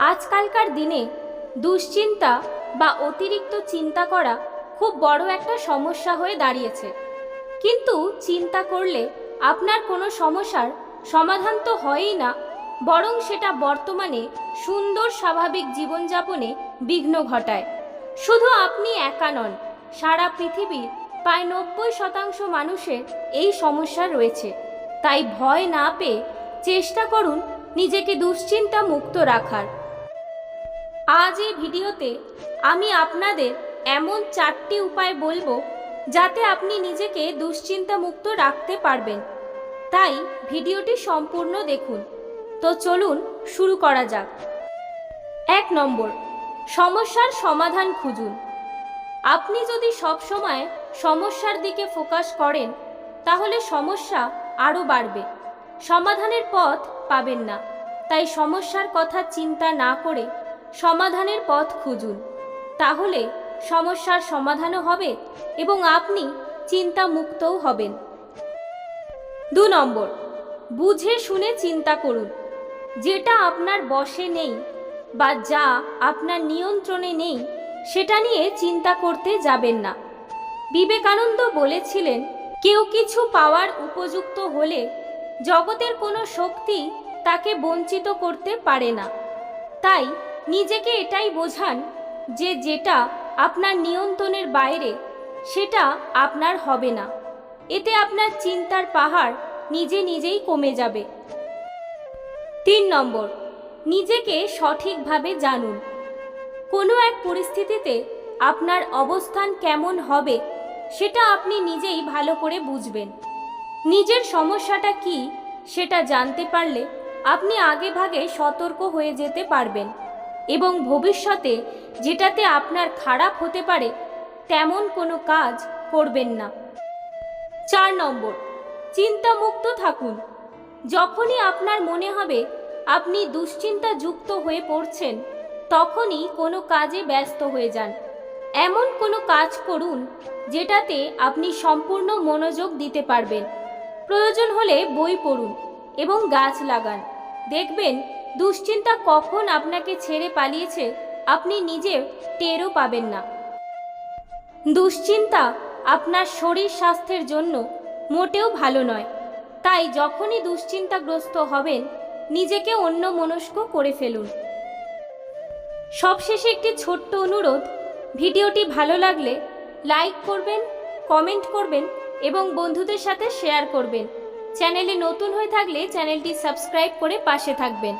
আজকালকার দিনে দুশ্চিন্তা বা অতিরিক্ত চিন্তা করা খুব বড় একটা সমস্যা হয়ে দাঁড়িয়েছে। কিন্তু চিন্তা করলে আপনার কোনো সমস্যার সমাধান তো হয়ই না, বরং সেটা বর্তমানে সুন্দর স্বাভাবিক জীবনযাপনে বিঘ্ন ঘটায়। শুধু আপনি একা নন, সারা পৃথিবীর প্রায় নব্বই শতাংশ মানুষের এই সমস্যা রয়েছে। তাই ভয় না পেয়ে চেষ্টা করুন নিজেকে দুশ্চিন্তা মুক্ত রাখার। আজ এই ভিডিওতে আমি আপনাদের এমন চারটি উপায় বলব যাতে আপনি নিজেকে দুশ্চিন্তা মুক্ত রাখতে পারবেন। তাই ভিডিওটি সম্পূর্ণ দেখুন। তো চলুন শুরু করা যাক। এক নম্বর, সমস্যার সমাধান খুঁজুন। আপনি যদি সবসময় সমস্যার দিকে ফোকাস করেন, তাহলে সমস্যা আরও বাড়বে। সমাধানের পথ পাবেন না। তাই সমস্যার কথা চিন্তা না করে সমাধানের পথ খুঁজুন। তাহলে সমস্যার সমাধানও হবে এবং আপনি চিন্তা মুক্তও হবেন। দু নম্বর, বুঝে শুনে চিন্তা করুন। যেটা আপনার বশে নেই বা যা আপনার নিয়ন্ত্রণে নেই, সেটা নিয়ে চিন্তা করতে যাবেন না। বিবেকানন্দ বলেছিলেন, কেউ কিছু পাওয়ার উপযুক্ত হলে জগতের কোনো শক্তি তাকে বঞ্চিত করতে পারে না। তাই নিজেকে এটাই বোঝান যে যেটা আপনার নিয়ন্ত্রণের বাইরে, সেটা আপনার হবে না। এতে আপনার চিন্তার পাহাড় নিজে নিজেই কমে যাবে। তিন নম্বর, নিজেকে সঠিকভাবে জানুন। কোনো এক পরিস্থিতিতে আপনার অবস্থান কেমন হবে, সেটা আপনি নিজেই ভালো করে বুঝবেন। নিজের সমস্যাটা কি, সেটা জানতে পারলে আপনি আগে ভাগে সতর্ক হয়ে যেতে পারবেন। এবং ভবিষ্যতে যেটাতে আপনার খারাপ হতে পারে, তেমন কোনো কাজ করবেন না। চার নম্বর, চিন্তামুক্ত থাকুন। যখনই আপনার মনে হবে আপনি দুশ্চিন্তা যুক্ত হয়ে পড়ছেন, তখনই কোনো কাজে ব্যস্ত হয়ে যান। এমন কোনো কাজ করুন যেটাতে আপনি সম্পূর্ণ মনোযোগ দিতে পারবেন। প্রয়োজন হলে বই পড়ুন এবং গাছ লাগান। দেখবেন দুশ্চিন্তা কখন আপনাকে ছেড়ে পালিয়েছে, আপনি নিজে টেরও পাবেন না। দুশ্চিন্তা আপনার শরীর স্বাস্থ্যের জন্য মোটেও ভালো নয়। তাই যখনই দুশ্চিন্তাগ্রস্ত হবেন, নিজেকে অন্য মনস্ক করে ফেলুন। সবশেষে একটি ছোট্ট অনুরোধ, ভিডিওটি ভালো লাগলে লাইক করবেন, কমেন্ট করবেন এবং বন্ধুদের সাথে শেয়ার করবেন। চ্যানেলে নতুন হয়ে থাকলে চ্যানেলটি সাবস্ক্রাইব করে পাশে থাকবেন।